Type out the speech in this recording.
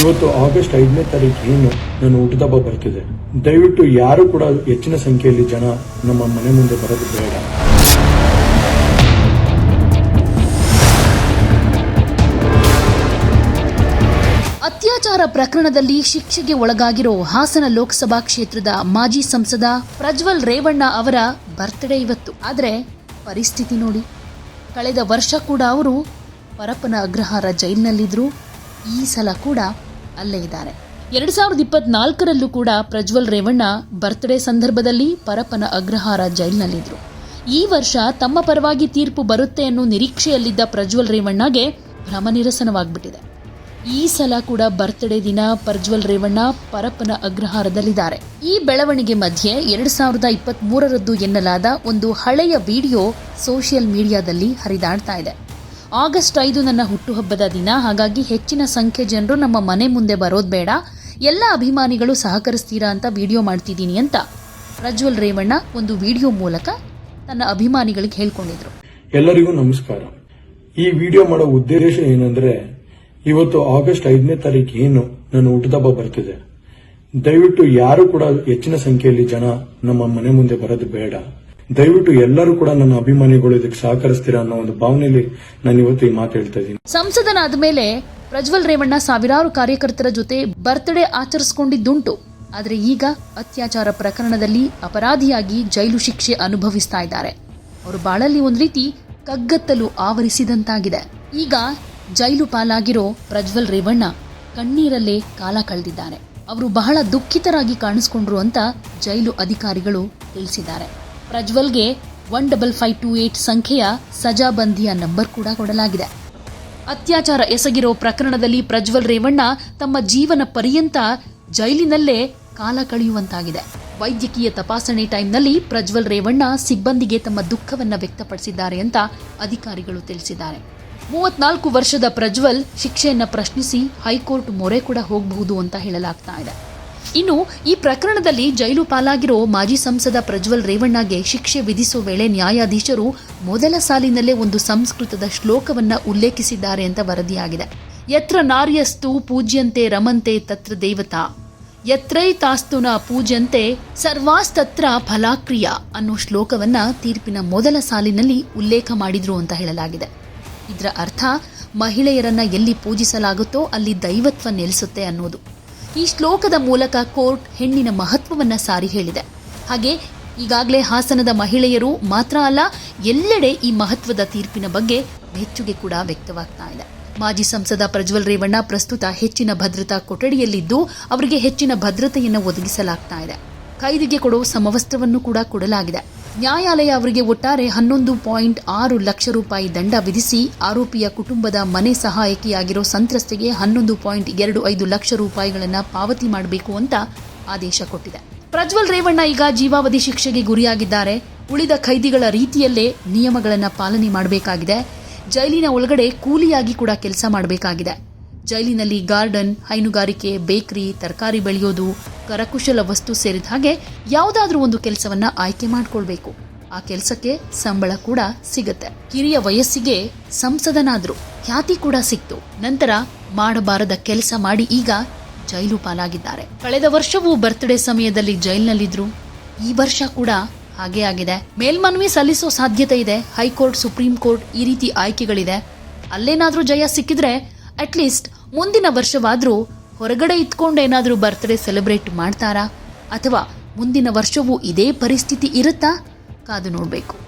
ಇವತ್ತು ಆಗಸ್ಟ್ ಐದನೇ ತಾರೀಕು ಏನು ನಾನು ಊಟದ ಹಬ್ಬ ಬರ್ತಿದೆ. ದಯವಿಟ್ಟು ಯಾರು ಕೂಡ ಹೆಚ್ಚಿನ ಸಂಖ್ಯೆಯಲ್ಲಿ ಜನ ನಮ್ಮ ಮನೆ ಮುಂದೆ ಬರೋದು ಬೇಡ. ಅತ್ಯಾಚಾರ ಪ್ರಕರಣದಲ್ಲಿ ಶಿಕ್ಷೆಗೆ ಒಳಗಾಗಿರೋ ಹಾಸನ ಲೋಕಸಭಾ ಕ್ಷೇತ್ರದ ಮಾಜಿ ಸಂಸದ ಪ್ರಜ್ವಲ್ ರೇವಣ್ಣ ಅವರ ಬರ್ತ್ಡೇ ಇವತ್ತು. ಆದರೆ ಪರಿಸ್ಥಿತಿ ನೋಡಿ. ಕಳೆದ ವರ್ಷ ಕೂಡ ಅವರು ಪರಪ್ಪನ ಅಗ್ರಹಾರ ಜೈಲಿನಲ್ಲಿದ್ದರು ಈ ಸಲ ಕೂಡ ಅಲ್ಲೇ ಇದ್ದಾರೆ. ಎರಡು ಸಾವಿರದ ಇಪ್ಪತ್ನಾಲ್ಕರಲ್ಲೂ ಕೂಡ ಪ್ರಜ್ವಲ್ ರೇವಣ್ಣ ಬರ್ತ್ಡೇ ಸಂದರ್ಭದಲ್ಲಿ ಪರಪನ ಅಗ್ರಹಾರ ಜೈಲಿನಲ್ಲಿದ್ದರು ಈ ವರ್ಷ ತಮ್ಮ ಪರವಾಗಿ ತೀರ್ಪು ಬರುತ್ತೆ ಅನ್ನೋ ನಿರೀಕ್ಷೆಯಲ್ಲಿದ್ದ ಪ್ರಜ್ವಲ್ ರೇವಣ್ಣಗೆ ಭ್ರಮನಿರಸನವಾಗ್ಬಿಟ್ಟಿದೆ ಈ ಸಲ ಕೂಡ ಬರ್ತ್ಡೇ ದಿನ ಪ್ರಜ್ವಲ್ ರೇವಣ್ಣ ಪರಪ್ಪನ ಅಗ್ರಹಾರದಲ್ಲಿದ್ದಾರೆ. ಈ ಬೆಳವಣಿಗೆ ಮಧ್ಯೆ ಎರಡು ಸಾವಿರದ ಇಪ್ಪತ್ತ್ ಮೂರರದ್ದು ಎನ್ನಲಾದ ಒಂದು ಹಳೆಯ ವಿಡಿಯೋ ಸೋಷಿಯಲ್ ಮೀಡಿಯಾದಲ್ಲಿ ಹರಿದಾಡ್ತಾ ಇದೆ. ಆಗಸ್ಟ್ ಐದು ನನ್ನ ಹುಟ್ಟುಹಬ್ಬದ ದಿನ. ಹಾಗಾಗಿ ಹೆಚ್ಚಿನ ಸಂಖ್ಯೆ ಜನರು ನಮ್ಮ ಮನೆ ಮುಂದೆ ಬರೋದು ಬೇಡ. ಎಲ್ಲ ಅಭಿಮಾನಿಗಳು ಸಹಕರಿಸ್ತೀರಾ ಅಂತ ವಿಡಿಯೋ ಮಾಡ್ತಿದ್ದೀನಿ ಅಂತ ಪ್ರಜ್ವಲ್ ರೇವಣ್ಣ ಒಂದು ವಿಡಿಯೋ ಮೂಲಕ ತನ್ನ ಅಭಿಮಾನಿಗಳಿಗೆ ಹೇಳ್ಕೊಂಡಿದ್ರು. ಎಲ್ಲರಿಗೂ ನಮಸ್ಕಾರ. ಈ ವಿಡಿಯೋ ಮಾಡೋ ಉದ್ದೇಶ ಏನಂದ್ರೆ, ಇವತ್ತು ಆಗಸ್ಟ್ ಐದನೇ ತಾರೀಕು ಏನು ನನ್ನ ಹುಟ್ಟದಬ್ಬ ಬರ್ತಿದೆ. ದಯವಿಟ್ಟು ಯಾರು ಕೂಡ ಹೆಚ್ಚಿನ ಸಂಖ್ಯೆಯಲ್ಲಿ ಜನ ನಮ್ಮ ಮನೆ ಮುಂದೆ ಬರೋದು ಬೇಡ. ದಯವಿಟ್ಟು ಎಲ್ಲರೂ ಕೂಡ ನನ್ನ ಅಭಿಮಾನಿಗಳು ಇದಕ್ಕೆ ಸಹಕರಿಸ್ತೀರಾ ಅನ್ನೋ ಒಂದು ಭಾವನೆಯಲ್ಲಿ ನಾನು ಇವತ್ತು ಈ ಮಾತು ಹೇಳ್ತಾ ಇದ್ದೀನಿ. ಸಂಸದನಾದ ಮೇಲೆ ಪ್ರಜ್ವಲ್ ರೇವಣ್ಣ ಸಾವಿರಾರು ಕಾರ್ಯಕರ್ತರ ಜೊತೆ ಬರ್ತ್ಡೇ ಆಚರಿಸಿಕೊಂಡಿದ್ದುಂಟು. ಆದರೆ ಈಗ ಅತ್ಯಾಚಾರ ಪ್ರಕರಣದಲ್ಲಿ ಅಪರಾಧಿಯಾಗಿ ಜೈಲು ಶಿಕ್ಷೆ ಅನುಭವಿಸ್ತಾ ಇದ್ದಾರೆ. ಅವರು ಬಾಳಲ್ಲಿ ಒಂದು ರೀತಿ ಕಗ್ಗತ್ತಲು ಆವರಿಸಿದಂತಾಗಿದೆ. ಈಗ ಜೈಲು ಪಾಲಾಗಿರೋ ಪ್ರಜ್ವಲ್ ರೇವಣ್ಣ ಕಣ್ಣೀರಲ್ಲೇ ಕಾಲ ಕಳೆದಿದ್ದಾರೆ ಅವರು ಬಹಳ ದುಃಖಿತರಾಗಿ ಕಾಣಿಸ್ಕೊಂಡ್ರು ಅಂತ ಜೈಲು ಅಧಿಕಾರಿಗಳು ತಿಳಿಸಿದ್ದಾರೆ. ಪ್ರಜ್ವಲ್ಗೆ one double five two eight ಸಂಖ್ಯೆಯ ಸಜಾಬಂಧಿಯ ನಂಬರ್ ಕೂಡ ಕೊಡಲಾಗಿದೆ. ಅತ್ಯಾಚಾರ ಎಸಗಿರೋ ಪ್ರಕರಣದಲ್ಲಿ ಪ್ರಜ್ವಲ್ ರೇವಣ್ಣ ತಮ್ಮ ಜೀವನ ಪರ್ಯಂತ ಜೈಲಿನಲ್ಲೇ ಕಾಲ ಕಳೆಯುವಂತಾಗಿದೆ. ವೈದ್ಯಕೀಯ ತಪಾಸಣೆ ಟೈಮ್ನಲ್ಲಿ ಪ್ರಜ್ವಲ್ ರೇವಣ್ಣ ಸಿಬ್ಬಂದಿಗೆ ತಮ್ಮ ದುಃಖವನ್ನ ವ್ಯಕ್ತಪಡಿಸಿದ್ದಾರೆ ಅಂತ ಅಧಿಕಾರಿಗಳು ತಿಳಿಸಿದ್ದಾರೆ. ಮೂವತ್ನಾಲ್ಕು ವರ್ಷದ ಪ್ರಜ್ವಲ್ ಶಿಕ್ಷೆಯನ್ನ ಪ್ರಶ್ನಿಸಿ ಹೈಕೋರ್ಟ್ ಮೊರೆ ಕೂಡ ಹೋಗಬಹುದು ಅಂತ ಹೇಳಲಾಗ್ತಾ ಇದೆ. ಇನ್ನು ಈ ಪ್ರಕರಣದಲ್ಲಿ ಜೈಲು ಪಾಲಾಗಿರೋ ಮಾಜಿ ಸಂಸದ ಪ್ರಜ್ವಲ್ ರೇವಣ್ಣಗೆ ಶಿಕ್ಷೆ ವಿಧಿಸುವ ವೇಳೆ ನ್ಯಾಯಾಧೀಶರು ಮೊದಲ ಸಾಲಿನಲ್ಲೇ ಒಂದು ಸಂಸ್ಕೃತದ ಶ್ಲೋಕವನ್ನ ಉಲ್ಲೇಖಿಸಿದ್ದಾರೆ ಅಂತ ವರದಿಯಾಗಿದೆ. ಯತ್ರ ನಾರ್ಯಸ್ತು ಪೂಜ್ಯಂತೆ ರಮಂತೆ ತತ್ರ ದೇವತಾ. ಯತ್ರೈತಾಸ್ತುನ ಪೂಜ್ಯಂತೆ ಸರ್ವಾಸ್ತತ್ರ ಫಲಾಕ್ರಿಯ ಅನ್ನೋ ಶ್ಲೋಕವನ್ನ ತೀರ್ಪಿನ ಮೊದಲ ಸಾಲಿನಲ್ಲಿ ಉಲ್ಲೇಖ ಮಾಡಿದ್ರು ಅಂತ ಹೇಳಲಾಗಿದೆ. ಇದರ ಅರ್ಥ ಮಹಿಳೆಯರನ್ನ ಎಲ್ಲಿ ಪೂಜಿಸಲಾಗುತ್ತೋ ಅಲ್ಲಿ ದೈವತ್ವ ನೆಲೆಸುತ್ತೆ ಅನ್ನೋದು. ಈ ಶ್ಲೋಕದ ಮೂಲಕ ಕೋರ್ಟ್ ಹೆಣ್ಣಿನ ಮಹತ್ವವನ್ನ ಸಾರಿ ಹೇಳಿದೆ. ಹಾಗೆ ಈಗಾಗಲೇ ಹಾಸನದ ಮಹಿಳೆಯರು ಮಾತ್ರ ಅಲ್ಲ, ಎಲ್ಲೆಡೆ ಈ ಮಹತ್ವದ ತೀರ್ಪಿನ ಬಗ್ಗೆ ಮೆಚ್ಚುಗೆ ಕೂಡ ವ್ಯಕ್ತವಾಗ್ತಾ ಇದೆ. ಮಾಜಿ ಸಂಸದ ಪ್ರಜ್ವಲ್ ರೇವಣ್ಣ ಪ್ರಸ್ತುತ ಹೆಚ್ಚಿನ ಭದ್ರತಾ ಕೊಠಡಿಯಲ್ಲಿದ್ದು, ಅವರಿಗೆ ಹೆಚ್ಚಿನ ಭದ್ರತೆಯನ್ನು ಒದಗಿಸಲಾಗ್ತಾ ಇದೆ. ಖೈದಿಗೆ ಕೊಡೋ ಸಮವಸ್ತ್ರವನ್ನು ಕೂಡ ಕೊಡಲಾಗಿದೆ. ನ್ಯಾಯಾಲಯ ಅವರಿಗೆ ಒಟ್ಟಾರೆ ಹನ್ನೊಂದು ಪಾಯಿಂಟ್ ಆರು ಲಕ್ಷ ರೂಪಾಯಿ ದಂಡ ವಿಧಿಸಿ ಆರೋಪಿಯ ಕುಟುಂಬದ ಮನೆ ಸಹಾಯಕಿಯಾಗಿರೋ ಸಂತ್ರಸ್ತೆಗೆ ಹನ್ನೊಂದು ಪಾಯಿಂಟ್ ಎರಡು ಐದು ಲಕ್ಷ ರೂಪಾಯಿಗಳನ್ನು ಪಾವತಿ ಮಾಡಬೇಕು ಅಂತ ಆದೇಶ ಕೊಟ್ಟಿದೆ. ಪ್ರಜ್ವಲ್ ರೇವಣ್ಣ ಈಗ ಜೀವಾವಧಿ ಶಿಕ್ಷೆಗೆ ಗುರಿಯಾಗಿದ್ದಾರೆ. ಉಳಿದ ಖೈದಿಗಳ ರೀತಿಯಲ್ಲೇ ನಿಯಮಗಳನ್ನು ಪಾಲನೆ ಮಾಡಬೇಕಾಗಿದೆ. ಜೈಲಿನ ಒಳಗಡೆ ಕೂಲಿಯಾಗಿ ಕೂಡ ಕೆಲಸ ಮಾಡಬೇಕಾಗಿದೆ. ಜೈಲಿನಲ್ಲಿ ಗಾರ್ಡನ್, ಹೈನುಗಾರಿಕೆ, ಬೇಕರಿ, ತರಕಾರಿ ಬೆಳೆಯೋದು ಕರಕುಶಲ ವಸ್ತು ಸೇರಿದ ಹಾಗೆ ಯಾವುದಾದ್ರೂ ಒಂದು ಕೆಲಸವನ್ನ ಆಯ್ಕೆ ಮಾಡ್ಕೊಳ್ಬೇಕು. ಆ ಕೆಲಸಕ್ಕೆ ಸಂಬಳ ಕೂಡ ಸಿಗತ್ತೆ. ಕಿರಿಯ ವಯಸ್ಸಿಗೆ ಸಂಸದನಾದ್ರು ಖ್ಯಾತಿ ಕೂಡ ಸಿಕ್ತು. ನಂತರ ಮಾಡಬಾರದ ಕೆಲಸ ಮಾಡಿ ಈಗ ಜೈಲು ಪಾಲಾಗಿದ್ದಾರೆ. ಕಳೆದ ವರ್ಷವೂ ಬರ್ತ್ಡೇ ಸಮಯದಲ್ಲಿ ಜೈಲಿನಲ್ಲಿದ್ರು. ಈ ವರ್ಷ ಕೂಡ ಹಾಗೇ ಆಗಿದೆ. ಮೇಲ್ಮನವಿ ಸಲ್ಲಿಸೋ ಸಾಧ್ಯತೆ ಇದೆ. ಹೈಕೋರ್ಟ್, ಸುಪ್ರೀಂ ಕೋರ್ಟ್ ಈ ರೀತಿ ಆಯ್ಕೆಗಳಿದೆ. ಅಲ್ಲೇನಾದ್ರೂ ಜಯ ಸಿಕ್ಕಿದ್ರೆ ಅಟ್ಲೀಸ್ಟ್ ಮುಂದಿನ ವರ್ಷವಾದ್ರೂ ಹೊರಗಡೆ ಇತ್ಕೊಂಡು ಏನಾದರೂ ಬರ್ತ್ಡೇ ಸೆಲೆಬ್ರೇಟ್ ಮಾಡ್ತಾರಾ? ಅಥವಾ ಮುಂದಿನ ವರ್ಷವೂ ಇದೇ ಪರಿಸ್ಥಿತಿ ಇರುತ್ತಾ? ಕಾದು ನೋಡಬೇಕು.